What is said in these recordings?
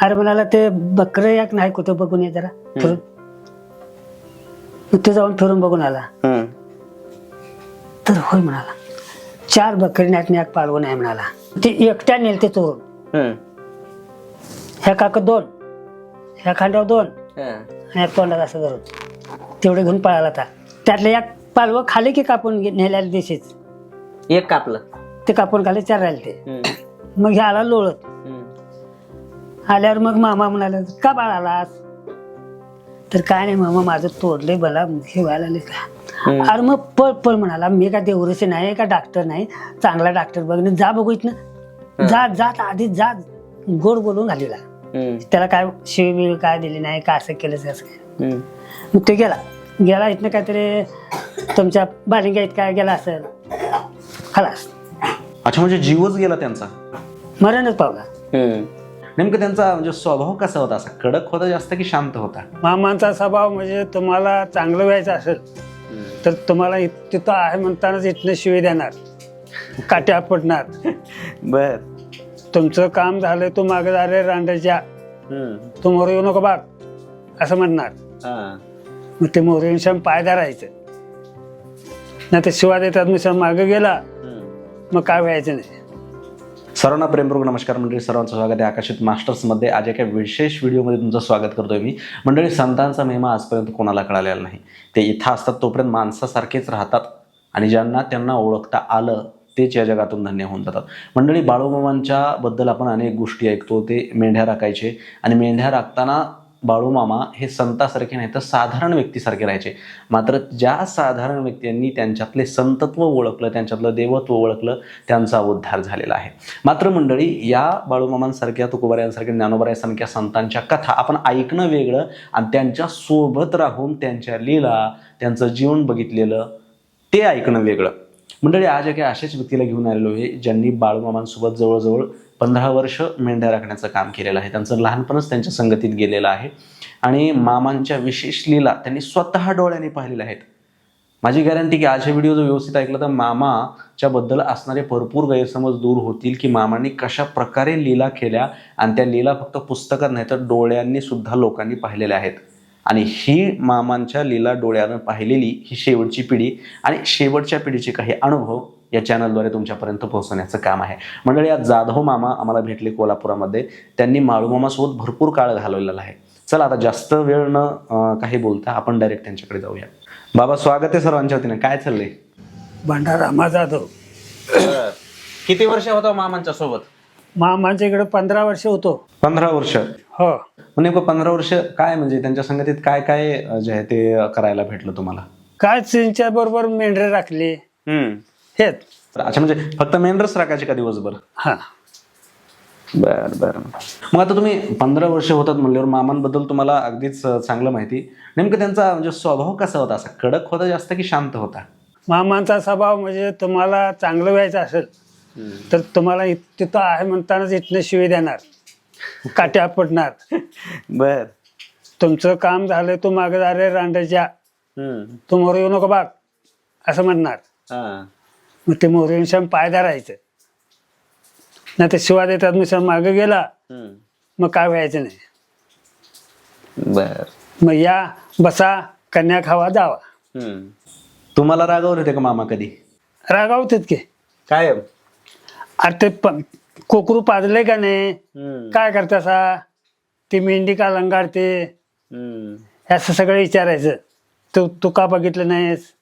अरे म्हणाला ते बकरं एक नाही कुठं बघून ये जरा फिरून मग ते जाऊन फिरून बघून आला हम्म. तर होय म्हणाला चार बकरी नाहीत एक पाळवं नाही म्हणाला ते एकट्या नेल ते चोरून हम्म. ह्या काक दोन ह्या खांद्यावर दोन हा. आणि एक तोंडात असं धरून तेवढे घेऊन पळाला होता त्यातलं एक पालवं खाली की कापून गे- नेल्याला दिशीच एक कापलं ते कापून खाली चार राहिले ते हम्म. मग हे आला लोळत. आल्यावर मग मामा म्हणाला का बाळालास तर काय नाही मामा माझं तोडले मला हे व्हायला लागले का. अरे मग पळ पळ म्हणाला मी का देवऋषी नाही का डॉक्टर नाही चांगला डॉक्टर बघ जा बघू इथनं. जा जात आधी जा. गोड बोलून घालीला. त्याला काय शिवी बिवी काय दिली नाही का असं केलं असं काय. मग ते गेला. गेला इथनं काहीतरी तुमच्या बालिंगा इथं काय गेला असेल खलास. अच्छा म्हणजे जीवच गेला त्यांचा. मरणच पावला. नेमकं त्यांचा म्हणजे स्वभाव कसा होता? असा कडक होता जास्त की शांत होता? मामांचा स्वभाव म्हणजे तुम्हाला चांगलं व्हायचं असेल तर तुम्हाला तिथं आहे म्हणतानाच इथनं शिवी देणार काट्या पडणार बर. तुमचं काम झालं तू मागे झाले हम्म. तू मोर येऊ नको बाग असं म्हणणार. मग ते मोर येऊन पाय धरायचं. नाही तर शिवा देतात मी मागे गेला. मग काय व्हायचं नाही. सर्वांना प्रेमपूर्वक नमस्कार. मंडळी सर्वांचं स्वागत आहे आकाशित मास्टर्समध्ये आज एका विशेष व्हिडिओमध्ये तुमचं स्वागत करतोय मी. मंडळी संतांचा महिमा आजपर्यंत कोणाला कळालेला नाही. ते इथं असतात तोपर्यंत माणसासारखेच राहतात आणि ज्यांना त्यांना ओळखता आलं तेच या जगातून धन्य होऊन जातात. मंडळी बाळूमामांच्या बद्दल आपण अनेक गोष्टी ऐकतो. ते मेंढ्या राखायचे आणि मेंढ्या राखताना बाळूमामा हे संतासारखे नाही तर साधारण व्यक्तीसारखे राहायचे. मात्र ज्या साधारण व्यक्तींनी त्यांच्यातले संतत्व ओळखलं त्यांच्यातलं देवत्व ओळखलं त्यांचा उद्धार झालेला आहे. मात्र मंडळी या बाळूमामांसारख्या तुकोबाऱ्यांसारख्या ज्ञानोबाऱ्यांसारख्या संतांच्या कथा आपण ऐकणं वेगळं आणि त्यांच्यासोबत राहून त्यांच्या लीला त्यांचं जीवन बघितलेलं ते ऐकणं वेगळं. मंडळी आज एका अशाच व्यक्तीला घेऊन आलेलो आहे ज्यांनी बाळूमामांसोबत जवळजवळ पंधरा वर्ष मेंढ्या राखण्याचं काम केलेलं आहे. त्यांचं लहानपणच त्यांच्या संगतीत गेलेलं आहे. आणि मामांच्या विशेष लीला त्यांनी स्वतः डोळ्यांनी पाहिलेल्या आहेत. माझी गॅरंटी की आज हे व्हिडिओ जर व्यवस्थित ऐकलं तर मामाच्या बद्दल असणारे भरपूर गैरसमज दूर होतील की मामांनी कशा प्रकारे लीला केल्या आणि त्या लीला फक्त पुस्तकात नाही तर डोळ्यांनी सुद्धा लोकांनी पाहिलेल्या आहेत. आणि ही मामांच्या लीला डोळ्यानं पाहिलेली ही शेवटची पिढी आणि शेवटच्या पिढीचे काही अनुभव या चॅनलद्वारे तुमच्यापर्यंत पोहोचवण्याचं काम आहे. मंडळी आज जाधव मामा आम्हाला भेटले कोल्हापुरामध्ये. त्यांनी माळूमामासोबत भरपूर काळ घालवलेला आहे. चला आता जास्त वेळ न काही बोलता आपण डायरेक्ट त्यांच्याकडे जाऊया. बाबा स्वागत आहे सर्वांच्या वतीने. काय चाललंय? भंडारा मा जाधव. किती वर्ष होता मामांच्या सोबत? मामांच्या इकडे पंधरा वर्ष होतो. पंधरा वर्ष? हो. मग नेमकं पंधरा वर्ष काय म्हणजे त्यांच्या संगतीत काय काय अं, जे आहे ते करायला भेटलं तुम्हाला? काय त्यांच्या बरोबर मेंढरे राखले. हम्म. हेच. अच्छा म्हणजे फक्त मेंढरच राखायचे का दिवसभर? हा. बर बर. मग आता तुम्ही पंधरा वर्ष होतात म्हणल्यावर मामांबद्दल तुम्हाला अगदीच चांगलं माहिती. नेमकं त्यांचा म्हणजे स्वभाव कसा होता? असा कडक होता जास्त की शांत होता? मामांचा स्वभाव म्हणजे तुम्हाला चांगलं व्हायचं असेल तर तुम्हाला तिथं आहे म्हणतानाच इथनं शिवी देणार. काट्या पडणार. बर. तुमचं काम झालं तू मागे झाले रांडाच्या. हम्म. तू मोर येऊ नको बाग असं म्हणणार. हा. मग ते मोर येऊन शम पाय धरायचं. नाही तर शिवा देतात मी सम मागे गेला. मग काय व्हायचं नाही. बर. मग या बसा कन्या खावा जावा. तुम्हाला रागावले होते का मामा कधी? रागावतात की. काय अरे ते प- कोकरू पाजले का नाही. काय करतासा? ती मेंढी का लंगाडते. हे असं सगळं विचारायचं. तू तू का बघितलं नाहीस.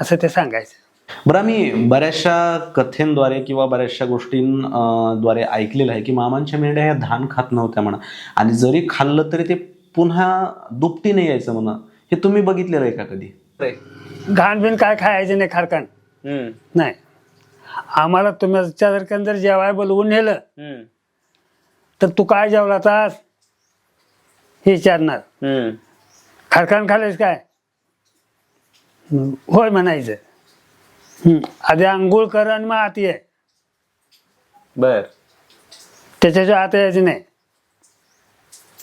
असं ते सांगायचं. बरं आम्ही बऱ्याचशा कथेंद्वारे किंवा बऱ्याचशा गोष्टींद्वारे ऐकलेलं आहे की मामांच्या मेंढ्या ह्या धान खात नव्हत्या म्हणा. आणि जरी खाल्लं तरी ते पुन्हा दुपटीने यायचं म्हणा. हे तुम्ही बघितलेलं आहे का कधी? घाण बिन काय खायचं नाही खारकान. हम्म. नाही. आम्हाला तुमच्या जर जर जेवाय बोलवून नेलं. तर तू काय जेवला तास हे विचारणार. हम्म. खारकान खाल्लेस काय? होय म्हणायचं. आधी आंघोळ कर आणि मग आत ये. बर. त्याच्याच्या आत यायचं नाही.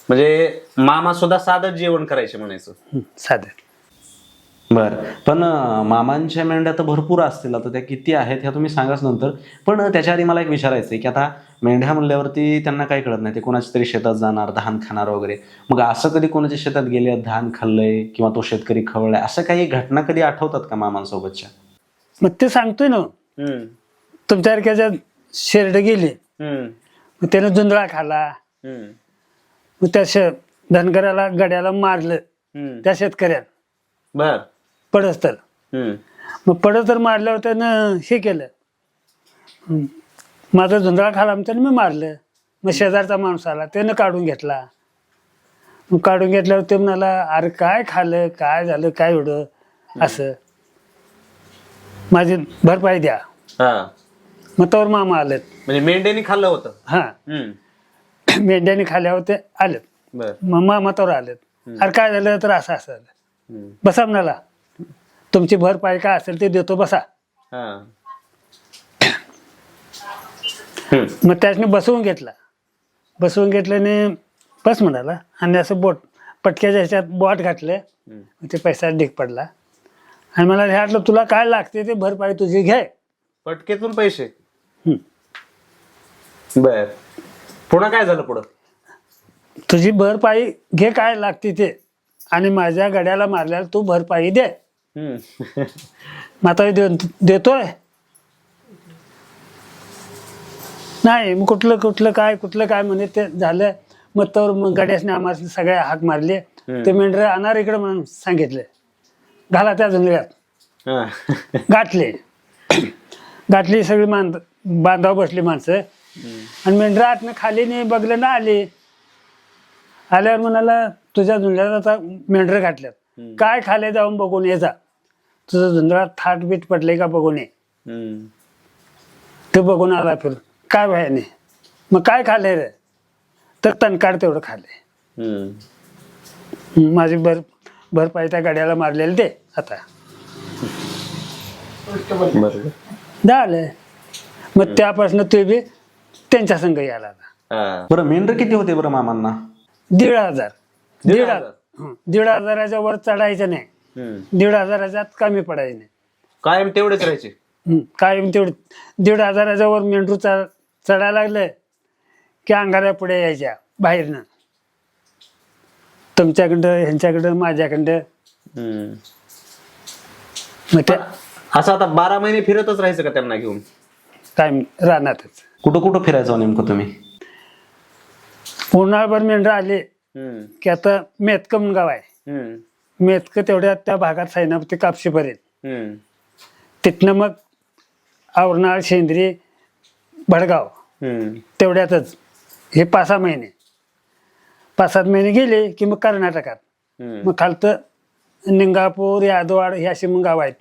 म्हणजे मामा सुद्धा साधं जेवण करायचे म्हणायचं. हं, साधं. बर. पण अं, मामांच्या मेंढ्या तर भरपूर असतील. आता त्या किती आहेत ह्या तुम्ही सांगाच नंतर. पण त्याच्या आधी मला एक विचारायचं आहे की आता मेंढ्या म्हणल्यावरती त्यांना काही कळत नाही. ते कोणाच्या तरी शेतात जाणार धान खाणार वगैरे. मग असं कधी कोणाच्या शेतात गेले धान खाल्लंय किंवा तो शेतकरी खवळलाय असं काही घटना कधी आठवतात का मामांसोबतच्या? मग ते सांगतोय ना हम्म, तुमच्यासारख्याच्या शेरड गेली. मग त्यानं जुंधळा खाला. मग त्या शे धनगराला गड्याला मारलं. त्या शेतकऱ्यात. बर. पडस तर हम्म, मग पडस तर मारल्यावर त्यानं हे केलं. माझा झुंधळा खाला मग त्यानं मी मारलं. मग शेजारचा माणूस आला. त्यानं काढून घेतला. मग काढून घेतल्यावर ते म्हणाला अरे काय खाल्लं काय झालं? काय एवढं? असं. माझी भरपाई द्या. हा. मग तवर मामा आलेत. म्हणजे मेंढ्यानी खाल्लं होतं? हा. हम्म, मेंढ्याने खाल्यावर ते आलेत. बर. मग मामा तवर आलेत. अरे काय झालं तर असं असं झालं. हम्म, बसा म्हणाला. तुमची भरपाई काय असेल ते देतो बसा. हा. हम्म, मग त्याने बसवून घेतला. बसवून घेतल्याने बस म्हणाला. आणि असं बोट पटक्याच्या ह्याच्यात बोट घातलं. हम्म. ते पैसा ढीक पडला. आणि मला हे वाटलं तुला काय लागते ते भरपाई तुझी घे. पटकेतून पैसे. बर. पुन्हा काय झालं पुढं? तुझी भरपाई घे काय लागते ते. आणि माझ्या गड्याला मारल्याला तू भरपाई दे. हम्म, मग आता दे देतोय. नाही मग कुठलं कुठलं काय कुठलं काय म्हणे ते झालं. मग तर मग गड्यासने आम्हाला सगळ्या हाक मारले. हम्म. ते मेंढर आणणार इकडे म्हणून सांगितले. घाला त्या जुंगळ्यात हा. गाठले. गाठली सगळी मान बांधाव बसली माणसं. आणि मेंढरा आतनं खाली नाही बघलं ना आली. आल्यावर म्हणाला तुझ्या झुंजळ्यात आता मेंढरं घातल्यात हम्म. काय खाले जाऊन बघून ये जा. तुझं झुंजळात थाट बीट पडले का बघून ये. हम्म, ते बघून आला फिर काय भयाने मग काय खाल्ले रे? तर तणकाड तेवढं खाल्ले हम्म. माझी भर भरपाई त्या गाड्याला मारलेलं ते. आता बरोबर झालं मग त्यापासून ते बी त्यांच्या संघ यायला आता हा. बरं मेंढर किती होते बरं मामांना दीड हजार दीड दीड हजार? हजार हं. दीड हजाराच्या वर चढायचं नाही हम्म. दीड हजाराच्या आत कमी पडायचं नाही कायम तेवढेच राहायचे हं. कायम तेवढं दीड हजाराच्या वर मेंढरू चढ चढायला लागलं की अंगाऱ्या पुढे यायच्या बाहेरनं तुमच्याकडं ह्यांच्याकडं माझ्याकडं हम्म. मग ते असं आता बारा महिने फिरतच राहायचं का त्यांना घेऊन कायम राहणारच कुठं कुठं फिरायचं हो नेमकं तुम्ही उन्हाळभर मेंढरं आले हम्म. की आता मेतकं म्हणून गाव आहे हम्म. मेतकं तेवढ्या त्या भागात सैनापती कापशीपर्यंत हम्म. तिथनं मग आवरणाळ शेंद्री भडगाव हम्म. तेवढ्यातच हे पाच सहा महिने पाच सात महिने गेले की मग कर्नाटकात हम्म. मग खालतं निंगापूर यादवाड हे असे मग गाव आहेत.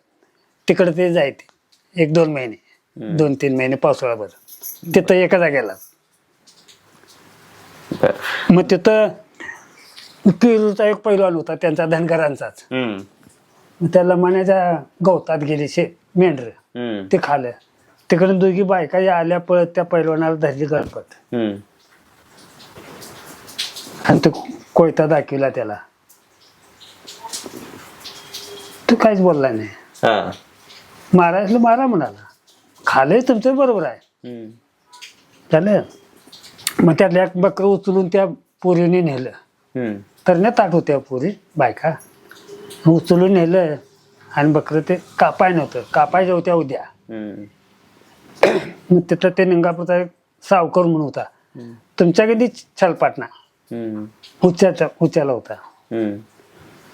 तिकडं ते जायते एक दोन महिने. दोन तीन महिने पावसाळाभर तिथं एका जागेला. मग तिथं पेरूचा एक पैलवान होता त्यांचा धनगरांचाच. हम्म. मग त्या लमाण्याच्या गवतात गेली शे मेंढर. ते खाल्लं तिकडे दोघी बायका या आल्या पळत त्या पैलवानाला धरली गणपत. आणि तो कोयता दाखविला त्याला. तू काहीच बोलला नाही. हा. मारायला मारा म्हणाला. खालंय तुमचं बरोबर आहे. हम्म. झालं? मग त्यातल्या एक बकरं उचलून त्या पोरीने नेलं. हम्म. तरण्या ताट होत्या पोरी बायका. उचलून नेलं आणि बकरं ते कापाय नव्हतं. कापायच्या होत्या उद्या. हम्म. मग तिथं ते निंगापूरचा एक सावकर म्हणून होता. तुमच्या कधी छलपाटणा. हम्म. उच्चाचा उच्चाला होता. हम्म.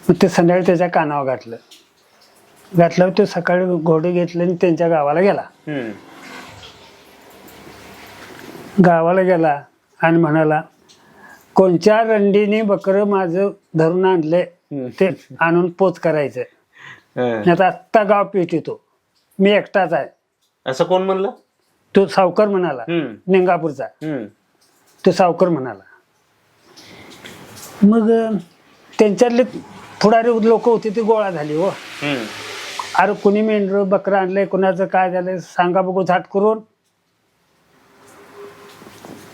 मग ते संध्याकाळी त्याच्या कानावर घातलं तो सकाळी घोडे घेतले आणि त्यांच्या गावाला गेला हम्म. गावाला गेला आणि म्हणाला कोणच्या रंडीने बकरं माझं धरून हम्म. ते आणून पोच करायचं हा. आता आत्ता गाव पेट येतो मी एकटाच आहे असं कोण म्हणलं तो सावकर म्हणाला हम्म. निंगापूरचा हम्म. तो सावकर म्हणाला मग अं, त्यांच्यातले पुढारी लोक होते ते गोळा झाली हो हम्म. अरे कुणी मेंढर बकरं आणलंय कुणाचं काय झालंय सांगा बघू झाट करून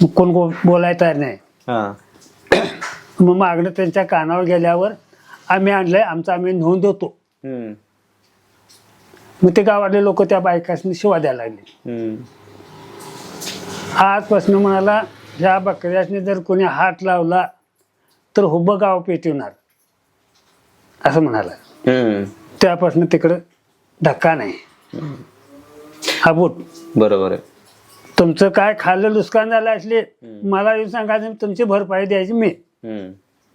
मग कोण गो- बोलाय तयार नाही हा. मग मागणं त्यांच्या कानावर गेल्यावर आम्ही आणलंय आमचं आम्ही नोंद देतो हम्म. मग ते गावातले लोक त्या बायकासनी शिवा द्यायला लागले हम्म. आजपासून म्हणाला ह्या बकऱ्यासनी जर कोणी हात लावला तर हुबं गाव पेटवणार असं म्हणाला हम्म. त्यापासून तिकडं धक्का नाही. हा बोट बरोबर आहे. तुमचं काय खाल्लं नुकसान झालं असले मला येऊन सांगायचं तुमची भरपाई द्यायची मी.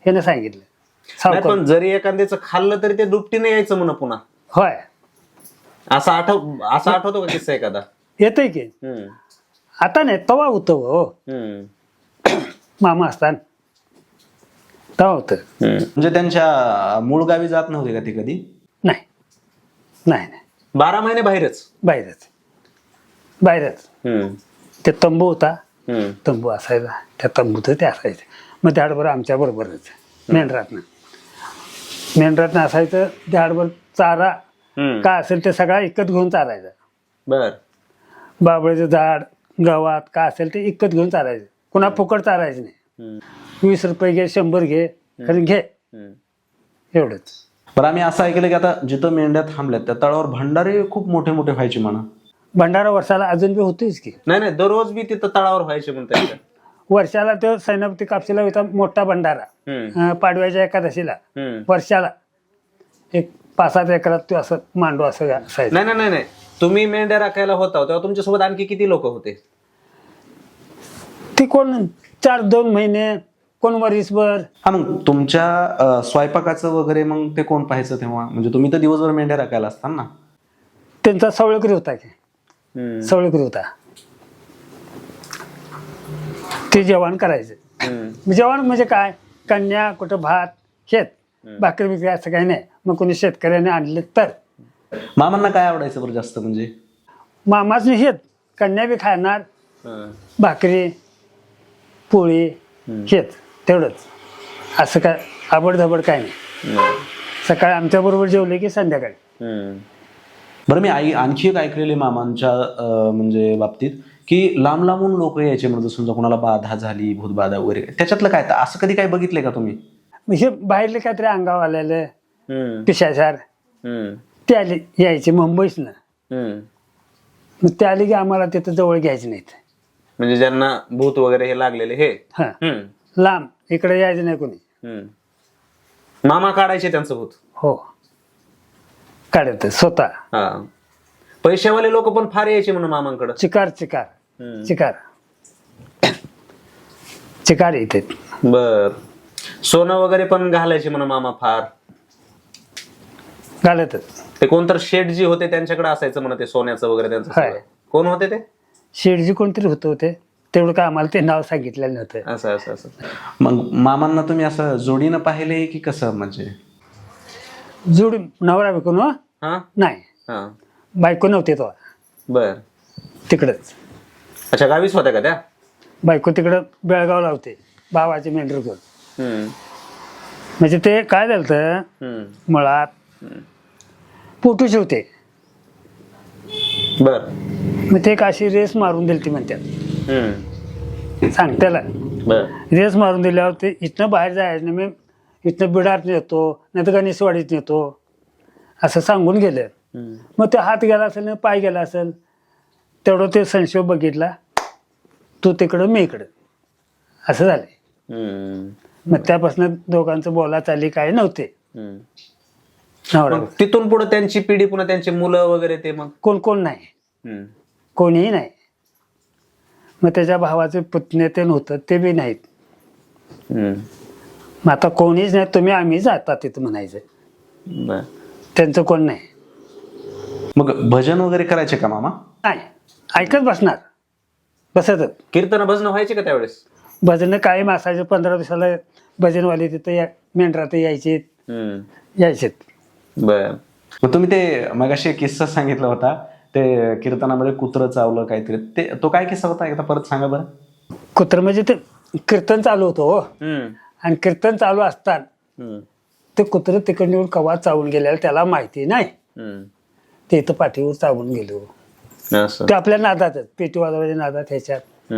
हे सांगितलं. नाही सावकार पण जरी एखाद्याचं खाल्लं तरी ते दुपटीने यायचं म्हणा पुन्हा. होय. असं आठव असं आठवतो का किस्सा एखादा? येतंय की. हम्म. आता नाही तवा होतं हो. हम्म. मामा असताना. तवा होतं. हम्म. म्हणजे त्यांच्या मूळ गावी जात नव्हते का ते कधी? नाही नाही. बारा महिने बाहेरच? बाहेरच. बाहेरच. हम्म. ते तंबू होता. हम्म. तंबू असायचा. त्या तंबूत ते असायचे. मग त्याडबर आमच्या बरोबरच. मेंढरातनं मेंढरातनं असायचं त्याडबर चारा हम्म. काय असेल ते सगळा इकत घेऊन चालायचं. बर. बाबळीचं झाड गवात काय असेल ते इकत घेऊन चालायचं. कुणा फुकट चालायचं नाही. वीस रुपये घे शंभर घे खरं घे. हम्म. एवढंच. बरं आम्ही असं ऐकलं की आता जिथं मेंढ्या थांबल्यात त्या तळावर भंडारे खूप मोठे मोठे व्हायचे म्हणा भंडारा वर्षाला अजून बी होतोच की नाही नाही दररोज बी तिथं तळावर व्हायचे म्हणता. वर्षाला तो सैनापती कापशीला होता मोठा भंडारा हम्म. अं, पाडव्याच्या एकादशीला हम्म. वर्षाला एक पाच सात एकरात तो असं मांडू असं असायचं नाही नाही नाही नाही तुम्ही मेंढ्या राखायला होता तेव्हा तुमच्यासोबत आणखी किती लोक होते ती कोण चार दोन महिने कोण वरीसभर हा मग तुमच्या अं, स्वयंपाकाचं वगैरे मग ते कोण पाहायचं तेव्हा? म्हणजे तुम्ही तर दिवसभर मेंढ्या राखायला असता ना? त्यांचा सवळकरी होता की. हम्म. सवळकरी होता. ते जेवण करायचं. हम्म. जेवण म्हणजे काय? कन्या कुठं भात शेत भाकरी बिकरी असं काही नाही. मग कोणी शेतकऱ्याने आणले तर. मामांना काय आवडायचं बरं जास्त म्हणजे? मामाच शेत कन्या बी खाणार हं. भाकरी पोळी शेत तेवढंच असं काय आबडधबड काय नाही. सकाळी आमच्याबरोबर जेवले की संध्याकाळी हं. बरं मी आई आणखी एक ऐकलेले मामांच्या अं, म्हणजे बाबतीत की लांब लांबून लोक यायचे म्हणजे समजा कोणाला बाधा झाली भूतबाधा वगैरे त्याच्यातलं काय तर असं कधी काय बघितलंय का तुम्ही म्हणजे बाहेरले काहीतरी अंगावर आलेलं हं. पिशाचार हं. ते आले यायचे मुंबईसनं हं. मग ते आले की आम्हाला तिथं जवळ घ्यायचे नाहीत म्हणजे ज्यांना भूत वगैरे हे लागलेले हे हां हं. लांब इकडे यायचं नाही कोणी. हं. मामा काढायचे त्यांचं भूत. हो. काढत स्वतः. हा. पैशावाले लोक पण फार यायचे म्हणून मामांकडं. चिकार चिकार. चिकार. चिकार येते बर. सोनं वगैरे पण घालायचे म्हणून मामा फार. घालतच. ते कोणतर शेठ जी होते त्यांच्याकडे असायचं म्हणा ते सोन्याचं वगैरे त्यांचं हाय. सगळं. कोण होते ते? शेडजी कोणतरी होतं होते. तेवढं काय आम्हाला ते नाव सांगितलेलं नव्हतं. असं असं असं. मग मामांना तुम्ही असं जोडीनं पाहिले की कसं म्हणजे? जोड नवरा बायको ना हा? नाही. हा. बायको नव्हते तो. बर. तिकडंच. अच्छा गावीच होत्या का त्या? बायको तिकडं बेळगावला होते. भावाचे मेंढर घेऊन हम्म. म्हणजे ते काय झालं हम्म. मुळात पोटूचे होते. बर. मग ते एक अशी रेस मारून दिली ती म्हणतात. सांगत्याला बर. रेस मारून दिल्यावर ते इथनं बाहेर जायचं नाही मी इथनं बिडात नेतो नाही तर गणेशवाडीत नेतो. असं सांगून गेलं. मग ते हात गेला असेल ना पाय गेला असेल तेवढं ते संशय बघितला तू तिकडं मी इकडं. असं झालं. हम्म. मग त्यापासून दोघांचं बोला चाली काय नव्हते. मग तिथून पुढे त्यांची पिढी पुन्हा त्यांची मुलं वगैरे ते मग? कोण कोण नाही. कोणीही नाही. मग त्याच्या भावाचे पुतणे ते नव्हतं ते बी नाहीत. मग आता कोणीच नाही तुम्ही आम्ही जाता तिथं म्हणायचं. बर. त्यांचं कोण नाही. मग भजन वगैरे करायचे का मामा? नाही ऐकत बसणार. बसतच. कीर्तन भजन व्हायचे का त्यावेळेस? भजनं कायम असायचं पंधरा दिवसाला भजनवाले तिथं या मेंढरात यायचे. हम्म. यायचे बर. मग तुम्ही ते मगाशी एक किस्सा सांगितला होता. ते कीर्तनामध्ये कुत्रं चावलं काहीतरी. ते तो काय किस्सा होता? एकदा परत सांगा बरं. कुत्र म्हणजे ते कीर्तन चालू होतं हो. आणि कीर्तन चालू असताना. ते कुत्रं तिकडून येऊन कवा चावून गेल्यावर त्याला माहिती नाही. ते इथं पाठीवर चावून गेलो असं. ते आपल्या नादातच पेटी वाजवायच्या नादात ह्याच्यात.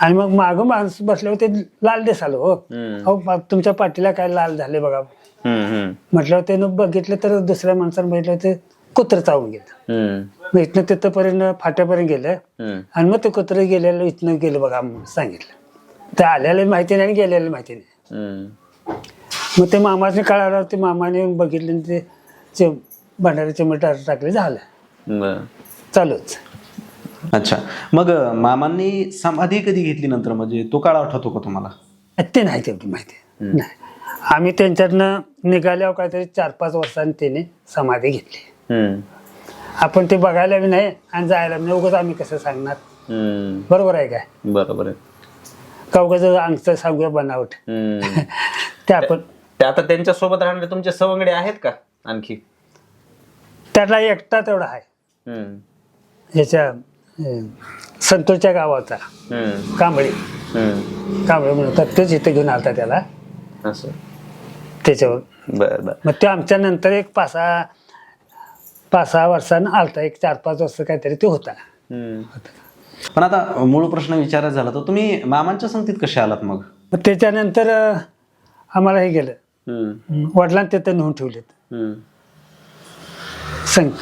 आणि मग मागं माणूस बसल्यावर ते लाल दिसालं हो. अहो तुमच्या पाठीला काय लाल झाले बघा. म्हटल्यावर त्यानं बघितलं तर दुसऱ्या माणसानं बघितलं ते कुत्र चावून गेलं हम्म, मग इथनं तिथंपर्यंत फाट्यापर्यंत गेलं. आणि मग ते कुत्र गेलेलं इथनं गेलं बघा म्हणून सांगितलं. ते आलेलं माहिती नाही आणि गेलेलं माहिती नाही. हम्म. मग ते मामाने कळालं ते मामाने येऊन बघितलं आणि ते चे भांडाऱ्याचे मीटर टाकले झालं. बरं. चालूच. अच्छा. मग अं, मामांनी समाधी कधी घेतली नंतर? म्हणजे तो काळ आठवतो का तुम्हाला? ते नाही तेवढी माहिती. नाही. आम्ही त्यांच्यातनं निघाल्यावर काहीतरी चार पाच वर्षांनी त्याने समाधी घेतली. आपण ते बघायला बी नाही आणि जायला बी नाही. उगाच आम्ही कसं सांगणार? हम्म. बरोबर आहे काय? बरोबर आहे. का उगाच अंगचं सांगूया बनावट. हम्म. ते आपण ते आता त्यांच्यासोबत राहणारे तुमचे सवंगडे आहेत का आणखी? त्यातला एकटा तेवढा आहे. हम्म, अं, संतोषच्या गावाचा. हम्म, कांबळी. हम्म. कांबळे म्हणतात तेच इथे घेऊन आलता त्याला. असं. त्याच्यावर. बर बर. मग ते आमच्या नंतर एक पाच सहा पाच सहा वर्षानं आलता एक चार पाच वर्ष काहीतरी ते होता. पण आता मूळ प्रश्न विचारायचा झाला तर तुम्ही मामांच्या संगतीत कसे आलात मग? मग त्याच्यानंतर अं, आम्हाला हे गेलं. हम्म, वडिलांनी तिथं नेऊन ठेवलेत. हम्म. संख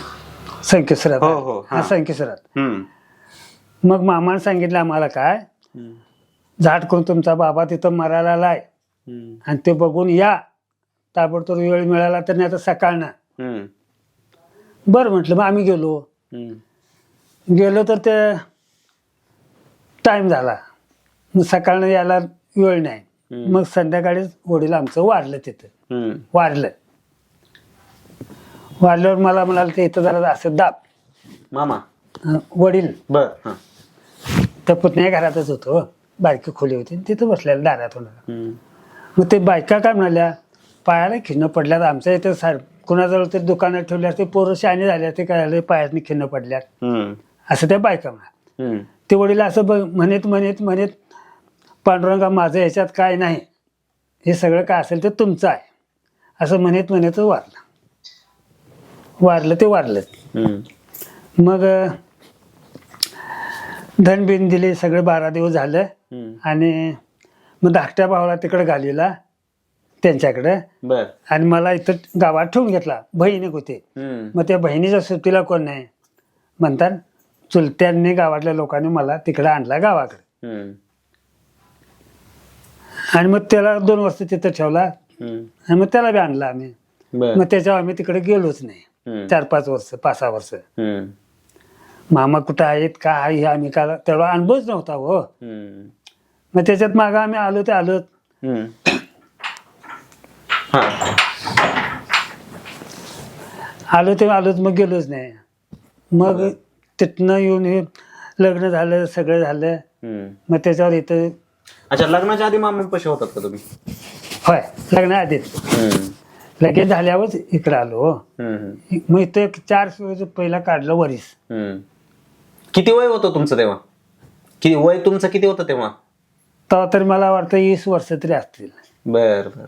संकेश्वरात हो, हो, हा. हा संकेश्वरात हम्म. मग मामाने सांगितलं आम्हाला काय? हम्म, झाट करून तुमचा बाबा तिथं मरायला आलाय. हम्म, आणि ते बघून या. ताबडतोब वेळ मिळाला तर नाही आता सकाळनं हम्म, बरं म्हटलं मग आम्ही गेलो. गेलो तर ते टाईम झाला. मग सकाळनं यायला वेळ नाही. मग संध्याकाळीच वडील आमचं वाढलं तिथं. वाढलं वाढल्यावर मला म्हणाल ते इथं जरा असं दाब. मामा. वडील. बर हा. त्या पुतण्या घरातच होतो बारकी खोली होती. तिथं बसलेल्या दारात होणार मग ते बायका काय म्हणाल्या पायाला खिन्न पडल्यात. आमच्या इथं सार कुणाजवळ तरी दुकानात ठेवल्या ते पोरं शाणे झाल्या ते काय झालं पायातनी खिन्न पडल्यात. हम्म, असं त्या बायका म्हणा. हम्म. ते वडील असं बघ म्हणत म्हणत म्हणत पांडुरंगा माझं ह्याच्यात काय नाही. हे सगळं काय असेल ते तुमचं आहे. असं म्हणत म्हणत वारलं. वारलं ते वारलं हम्म, मग अं, धन बिन दिले सगळं बारा दिवस झालं. हम्म. आणि मग धाकट्या भावाला तिकडे घालीला. त्यांच्याकडे. बर. आणि मला इथं गावात ठेवून घेतला. बहीण होती. हम्म, मग त्या बहिणीच्या सुट्टीला कोण नाही? म्हणतात चुलत्यांनी गावातल्या लोकांनी मला तिकडे आणला गावाकडे. हम्म, आणि मग त्याला दोन वर्ष तिथं ठेवला. हम्म. आणि मग त्याला बी आणला आम्ही. बर. मग त्याच्यावर आम्ही तिकडे गेलोच नाही. हम्म, चार पाच वर्ष पाच सहा वर्ष. हम्म, मामा कुठं आहेत का आहे हे आम्ही का तेवढा अनुभवच नव्हता हो. हम्म, मग त्याच्यात मागं आम्ही आलो ते आलो हम्म. आलो ते आलोच मग गेलोच नाही. मग तिथनं येऊन हे लग्न झालं सगळं झालं. हम्म. मग त्याच्यावर इथं अच्छा लग्नाच्या आधी मामा पैसे होतात का तुम्ही? होय लग्नाआधीच हम्म, लगेच झाल्यावरच इकडं आलो हो. हम्म, मग इथं एक चार पहिला काढलं वरीस. हम्म. किती वय होतं तुमचं तेव्हा? किती वय तुमचं किती होतं तेव्हा? तेव्हा तरी मला वाटतं वीस वर्ष तरी असतील. बर बर.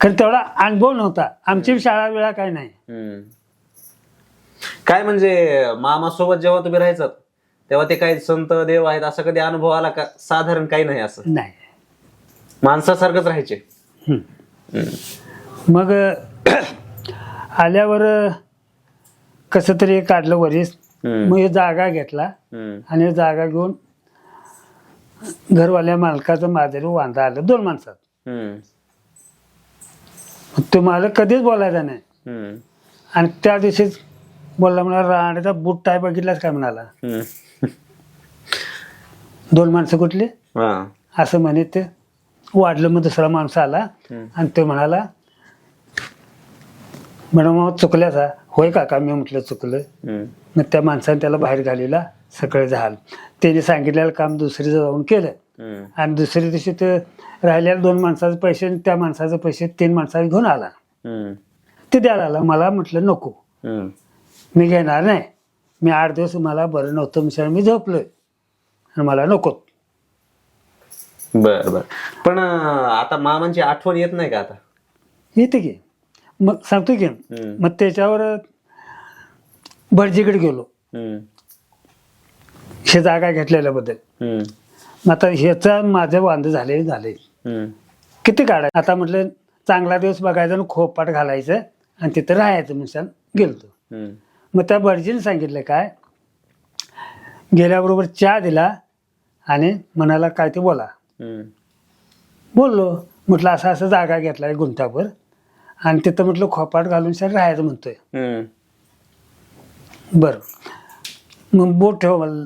खरं तेवढा अनुभव नव्हता. आमची शाळा वेळा काय नाही. हम्म. काय म्हणजे मामा सोबत जेव्हा तुम्ही राहायचात तेव्हा ते काही संत देव आहेत असं कधी अनुभव आला का? साधारण काही नाही असं. नाही. माणसासारखंच राहायचे. हम्म. मग आल्यावर कसं तरी काढलं वरीस. हम्म. मग हे जागा घेतला. हम्म. आणि जागा घेऊन घरवाल्या मालकाचं माझ्यावर वांदा आलं. दोन माणसात. हम्म. तो मालक कधीच बोलायचा नाही हम्म. आणि त्या दिवशीच बोलला म्हणा राहण्याचा बूट टाय बघितलाच काय म्हणाला हम्म. दोन माणसं कुठली हा. असं म्हणे ते वाढलं मग दुसरा माणूस आला हम्म. आणि तो म्हणाला मॅडम चुकल्याचा होय काका मी म्हटलं चुकलं हम्म. मग त्या माणसाने त्याला बाहेर घालीला सगळं झालं त्याने सांगितलेलं काम दुसरी जाऊन केलं. आणि दुसऱ्या दिवशी ते राहिलेल्या दोन माणसाचे पैसे आणि त्या माणसाचे पैसे तीन माणसाने घेऊन आला. ते द्यायला आला मला म्हटलं नको. मी घेणार नाही. मी आठ दिवस मला बरं नव्हतं म्हणून मी झोपलोय. आणि मला नको. बर बर. पण आता मामांची आठवण येत नाही का आता? येते की. मग सांगतो की. मग त्याच्यावर भटजीकडे गेलो. हे जागा घेतलेल्याबद्दल. मग आता ह्याचं माझं वांद झाले झाले. हम्म. किती काढाय आता म्हटलं चांगला दिवस बघायचा आणि खोपाट घालायचं आणि तिथं राहायचं म्हणून गेलतो. हम्म. मग त्या भटजीने सांगितलं काय? गेल्याबरोबर चहा दिला आणि म्हणाला काय ते बोला. हम्म. बोललो. म्हटलं असं असं जागा घेतलाय गुंताभर आणि तिथं म्हटलं खोपाट घालून सर राहायचं म्हणतोय. हम्म. बरं. मग बोट ठेवा मला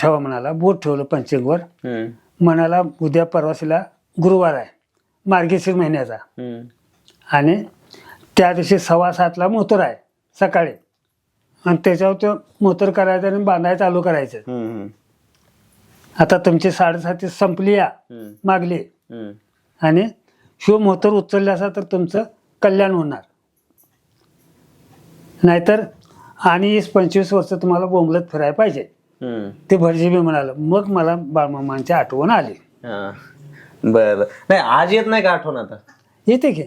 ठेवा म्हणाला बोट ठेवलं पंचिंगवर. म्हणाला उद्या परवासीला गुरुवार आहे मार्गशीर महिन्याचा. आणि त्या दिवशी सव्वा सातला मोतर आहे सकाळी आणि त्याच्यावर तो मोतर करायचं आणि बांधायला चालू करायचं. आता तुमची साडेसाती संपली या. मागली. आणि शिव मोतर उचलले असा तर तुमचं कल्याण होणार नाहीतर आणि वीस पंचवीस वर्ष तुम्हाला बोंबलत फिरायला पाहिजे ते भटजीबी म्हणाल मग मला बाळमामांची आठवण आली. हा. बर. बर. नाही आज येत नाही का आठवण आता? येते की.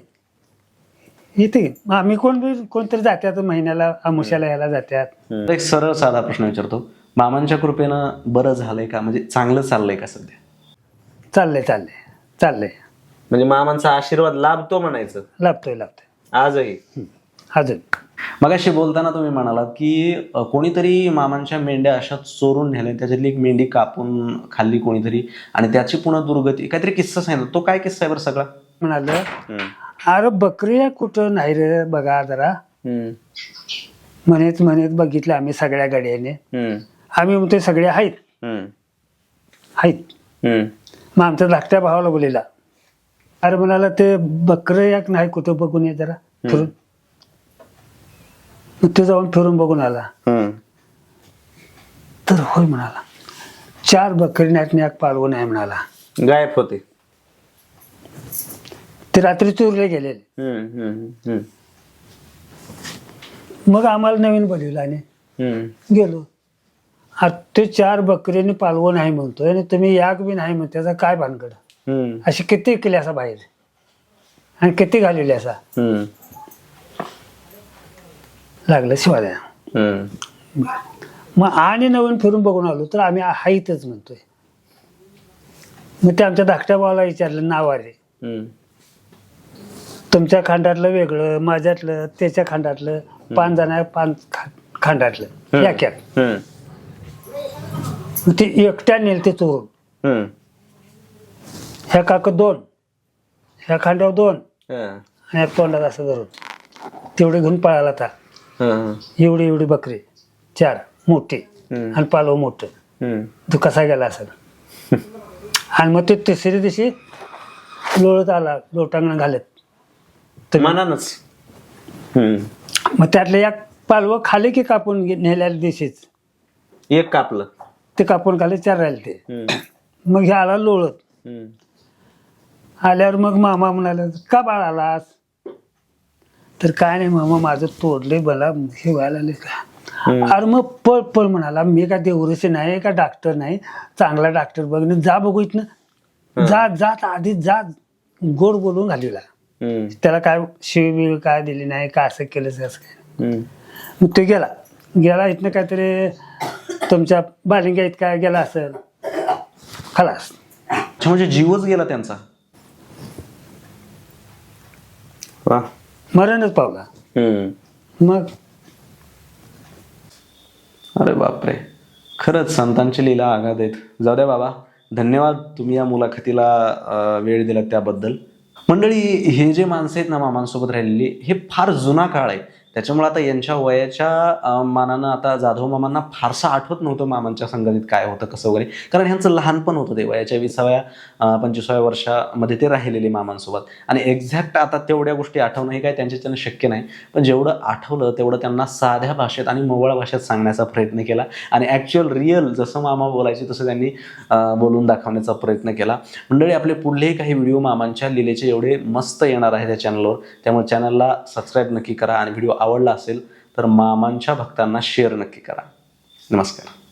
येते की. आम्ही कोण बी कोणतरी जात्यात महिन्याला अमुष्याला याला जात्यात. एक सरळ साधा प्रश्न विचारतो. मामांच्या कृपेनं बरं झालंय का? म्हणजे चांगलं चाललंय का सध्या? चाललंय चाललंय. चाललंय. म्हणजे मामांचा आशीर्वाद लाभतो म्हणायचं. लाभतोय लाभतोय. आजही. अजून मगाशी बोलताना तुम्ही म्हणालात की कोणीतरी मामांच्या मेंढ्या अशा चोरून नेल्या त्याच्यातली एक मेंढी कापून खाल्ली कोणीतरी आणि त्याची पुन्हा दुर्गती काहीतरी किस्सा सांगितला तो काय किस्सा आहे बरं सगळा म्हणाल. अरे बकरी कुठं नाही रे बघा जरा हम्म. म्हणत म्हणत बघितलं आम्ही सगळ्या गाड्याने. आम्ही म्हणतो सगळे आहेत. आहेत. मग आमच्या धाकट्या भावाला बोलिला अरे म्हणाला ते बकरं एक नाही कुठं बघून ये जरा फिरून मग तो जाऊन फिरून बघून आला. हम्म. तर होय म्हणाला. चार बकरी नाहीत एक पाळवं नाही म्हणाला. गायब होते. ते रात्री चोरले गेलेले. मग आम्हाला नवीन बोलवलं आणि हम्म. गेलो. आता ते चार बकरीने पालवं नाही म्हणतोय आणि तुम्ही याक बी नाही म्हणतो त्याचा काय भानगड. अशी किती केली असा बाहेर? आणि किती घालेली असा? लागलं शिवाय हम्म. मग आणि नवीन फिरून बघून आलो तर आम्ही हाईतच म्हणतोय मग ते आमच्या धाकट्या भावाला विचारलं नावारे हम्म. तुमच्या खांडातलं वेगळं माझ्यातलं त्याच्या खांडातलं पाच जण पाच खा- खांडातलं याक्यात हम्म. मग ते एकट्या नेल ते चोरून हम्म. ह्या काक दोन ह्या खांड्यावर दोन हा. आणि तोंडात असं धरून तेवढे घेऊन पळाला आता हा. हा. एवढी एवढी बकरी. चार मोठी. आणि पालव मोठं. तो कसा गेला असेल? आणि मग ते तिसरी दिवशी लोळत आला लोटांगण घालत. मनानच. मग त्यातलं एक पालवं खाली की कापून नेलेल्या दिवशीच एक कापलं. ते कापून खाली चार राहिले ते. मग हे आला लोळत. आल्यावर मग मामा म्हणाला का बाळ आलास? तर काय नाही मामा माझं तोडले मला हे व्हायला लागले का. अरे मग पळ पळ म्हणाला मी का देवऋषी नाही का डॉक्टर नाही चांगला डॉक्टर बघ जा बघू इथनं. जा जात आधी जा गोड बोलून घालीला. त्याला काय शिवी काय दिली नाही का असं केलं असं काय. मग ते गेला. गेला इथनं काहीतरी तुमच्या बालिंग्या इथं काय गेला असेल. खलास. म्हणजे जीवच गेला त्यांचा. वा. मरणच पावला. हम्म. मग? अरे बापरे. खरंच संतांची लीला आघात आहेत. जाऊ द्या बाबा. धन्यवाद तुम्ही या मुलाखतीला अं, वेळ दिला त्याबद्दल. मंडळी हे जे माणसं आहेत ना मामांसोबत राहिलेली हे फार जुना काळ आहे. त्याच्यामुळे आता यांच्या वयाच्या मानानं आता जाधव मामांना फारसं आठवत नव्हतं मामांच्या संगतीत काय होतं कसं वगैरे. कारण ह्यांचं लहानपण होतं ते वयाच्या विसाव्या पंचवीसाव्या वर्षामध्ये ते राहिलेले मामांसोबत. आणि एक्झॅक्ट आता तेवढ्या गोष्टी आठवणं हे काय त्यांच्याच्यानं शक्य नाही. पण जेवढं आठवलं तेवढं त्यांना साध्या भाषेत आणि मोवळा भाषेत सांगण्याचा प्रयत्न केला. आणि ॲक्च्युअल रिअल जसं मामा बोलायचे तसं त्यांनी बोलून दाखवण्याचा प्रयत्न केला. मंडळी आपले पुढलेही काही व्हिडिओ मामांच्या लिलेचे एवढे मस्त येणार आहे त्या चॅनलवर त्यामुळे चॅनलला सबस्क्राईब नक्की करा आणि व्हिडिओ आवडला असेल तर मामांच्या भक्तांना शेअर नक्की करा. नमस्कार.